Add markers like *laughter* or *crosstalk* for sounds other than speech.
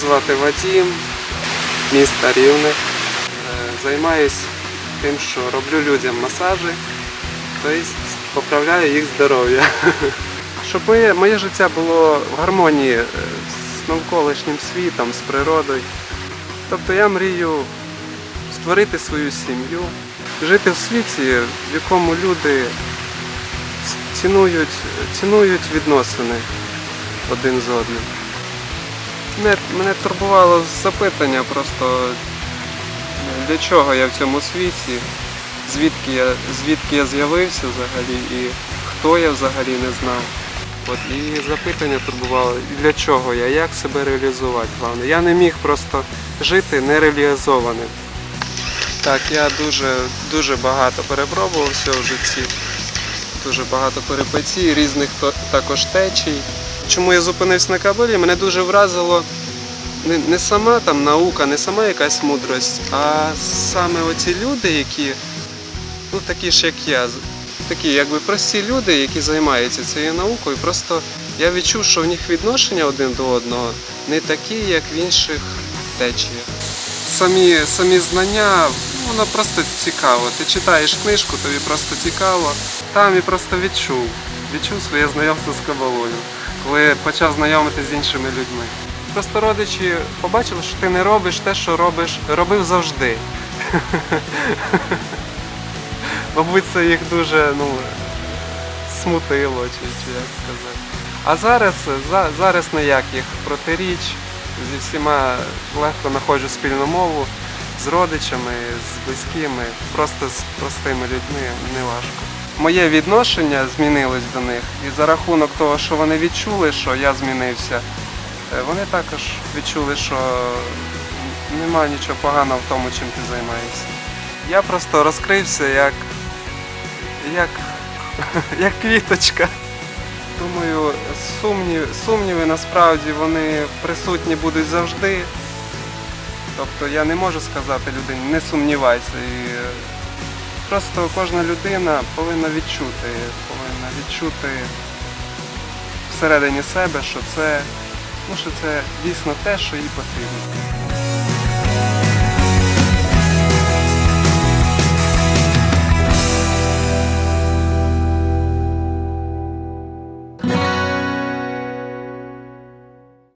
звати Вадім, міста Рівне. Е, Займаюсь тим, що роблю людям масажі, тобто поправляю їх здоров'я. Щоб моє, моє життя було в гармонії е, з навколишнім світом, з природою. Тобто я мрію створити свою сім'ю, жити в світі, в якому люди цінують, цінують відносини один з одним. Мене, мене турбувало запитання просто для чого я в цьому світі, звідки я, звідки я з'явився взагалі і хто я взагалі не знав. От, і запитання турбувало, для чого я, як себе реалізувати. Головне. Я не міг просто жити нереалізованим. Так, я дуже, дуже багато перепробував всього в житті дуже багато перипетій, різних також течій. Чому я зупинився на Кабелі? Мене дуже вразило не, не сама там наука, не сама якась мудрость, а саме оці люди, які, ну такі ж як я, такі якби прості люди, які займаються цією наукою. Просто я відчув, що в них відношення один до одного не такі, як в інших течіях. Самі, самі знання, воно просто цікаво. Ти читаєш книжку, тобі просто цікаво. Там і просто відчув. Відчув своє знайомство з кабалою, коли почав знайомитися з іншими людьми. Просто родичі побачили, що ти не робиш те, що робиш, робив завжди. *laughs* Мабуть, це їх дуже ну, смутило, чи, чи як сказати. А зараз, за, зараз ніяких протиріч, зі всіма легко знаходжу спільну мову з родичами, з близькими, просто з простими людьми не важко. Моє відношення змінилось до них, і за рахунок того, що вони відчули, що я змінився, е, вони також відчули, що немає нічого поганого в тому, чим ти займаєшся. Я просто розкрився як, як, *laughs* як квіточка. Думаю, сумнів, сумніви насправді вони присутні будуть завжди. Тобто я не можу сказати людині, не сумнівайся. І просто кожна людина повинна відчути, повинна відчути всередині себе, що це, ну, що це дійсно те, що їй потрібно.